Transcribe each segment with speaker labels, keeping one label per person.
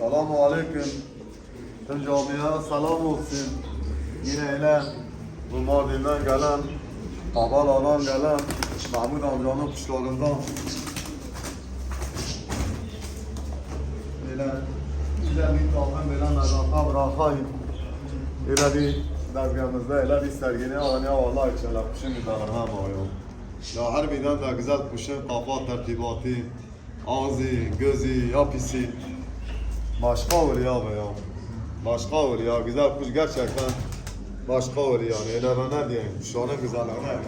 Speaker 1: Selamu aleyküm. Tüm camiye selam olsun. Yine öyle bu Mardin'den gelen, Kabala'dan gelen Mahmut amcanın kuşlarından böyle güzel bir takım böyle mezata bırakayım. Öyle bir dergahımızda öyle bir sergini alanya vallahi içerler kuşun güzelliğine bakıyorum. Ya harbiden de güzel kuşun kafa tertibatı, ağzı, gözü, yapısı başka olur ya be ya. Başka olur ya. Güzel kuş gerçekten başka yani. Öyle ben ne diyeyim? Kuşların güzelliğine.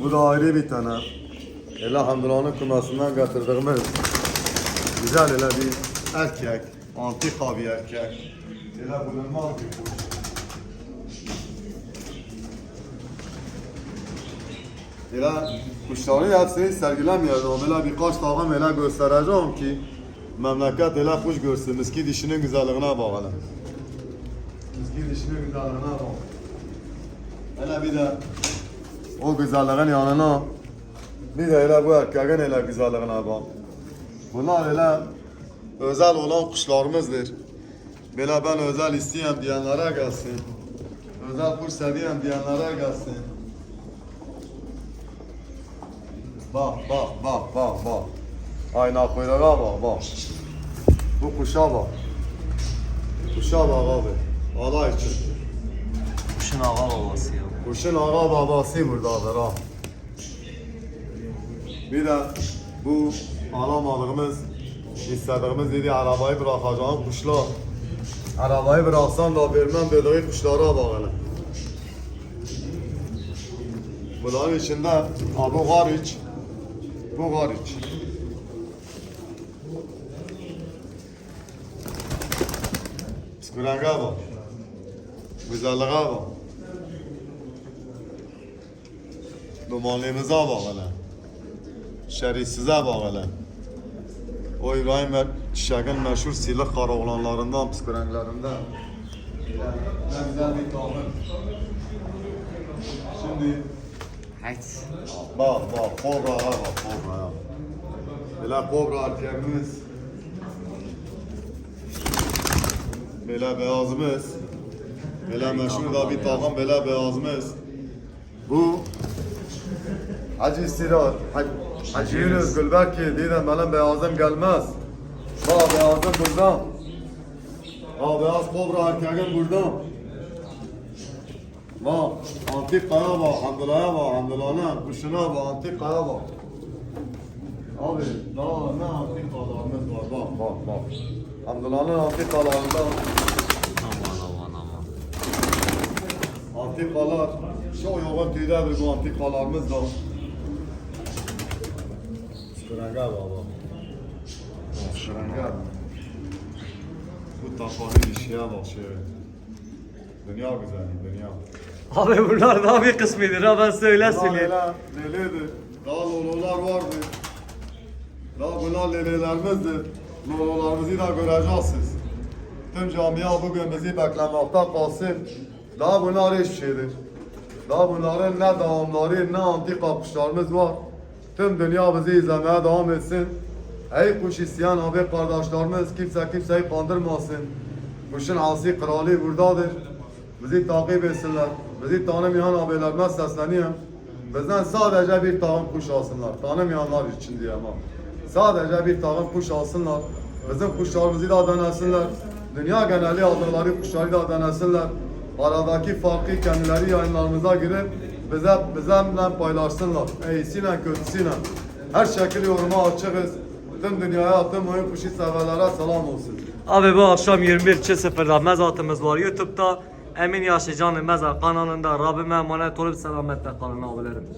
Speaker 1: Bu da ayrı bir tane. Elhamdülillah'ın kumasından getirdiğimiz güzel öyle bir erkek. Antika bir erkek. Öyle bulunmaz bir kuş. Öyle kuşları hepsini sergilemiyorum. Öyle birkaç tane öyle göstereceğim ki memleket öyle kuş görsün. Miski dişinin güzelliğine bak hele. Miski dişinin güzelliğine bak. Hele bir de o güzelliğin yanına bir de öyle bu erkeğin öyle güzelliğine bak. Bunlar öyle özel olan kuşlarımızdır. Böyle ben özel isteyen diyenlere gelsin. Özel kuş seviyen diyenlere gelsin. Bak bak bak bak bak. Ayna kuyruğa bak bak. Bu kuşa bak. Kuşa bak abi. Allah için.
Speaker 2: Kuşun ağa babası ya.
Speaker 1: Kuşun ağa babası buradadır ha. Bir de bu alamadığımız, istediğimiz dedi arabayı bırakacağım kuşlar. Arabayı bıraksan da vermem dediği kuşlara bak hele. Bunların içinde ha, bu hariç, bu hariç. Psikolojine bak. Güzelliğe bak. Dumanlığımıza bak hele. Şerifsize bak hele. O İbrahim Çiçek'in meşhur silah karaoğlanlarından, psikorenklerinden. Ne güzel bir tahmin. Şimdi
Speaker 2: Hayt.
Speaker 1: bak bak kobraya bak kobraya. Böyle kobra erkeğimiz. Böyle beyazımız. Böyle meşhur da bir takım böyle beyazımız. Bu Hacı İstirar, Hacı, Yunus Gülberk ki dedim benim beyazım gelmez. Bak beyazım burada. Bak beyaz kobra erkeğim burada. Bak antik kaya bak, Hamdüla'ya bak, Hamdüla'nın kuşuna bak, antik kaya bak. Abi daha ne antik kayalarımız var bak bak bak. Hamdüla'nın antik kayalarında
Speaker 2: Aman aman aman.
Speaker 1: antik kayalar. Şu yoğun tüydedir bu antik kayalarımız da. Şıranga baba. Şıranga. Bu tafanın işe bak şey. Dünya güzeli, dünya.
Speaker 2: Abi bunlar daha bir kısmıdır ha ben söyle
Speaker 1: Bunlar
Speaker 2: söyleyeyim.
Speaker 1: hele leledir. Daha lololar vardı. Daha bunlar lelelerimizdir. Lololarımızı da göreceksiniz. Tüm camia bugün bizi beklemekte kalsın. Daha bunlar hiçbir şeydir. Daha bunların ne devamları ne antika kuşlarımız var. Tüm dünya bizi izlemeye devam etsin. Ey kuş isteyen abi kardeşlerimiz kimse kimseyi kandırmasın. Kuşun asi kralı buradadır. Bizi takip etsinler. Bizi tanımayan abilerime sesleniyorum. Bizden sadece bir takım kuş alsınlar. Tanımayanlar için diyemem. Sadece bir takım kuş alsınlar. Bizim kuşlarımızı da denesinler. Dünya geneli aldıkları kuşları da denesinler. Aradaki farkı kendileri yayınlarımıza girip bize bizimle paylaşsınlar. İyisiyle kötüsüyle. Her şekilde yoruma açığız. Tüm dünyaya, tüm oyun kuşu severlere selam olsun.
Speaker 2: Abi bu akşam 21.00'da mezatımız var YouTube'da. Emin Yaşıcan'ın mezar kanalında Rabbime emanet olup selametle kalın abilerim.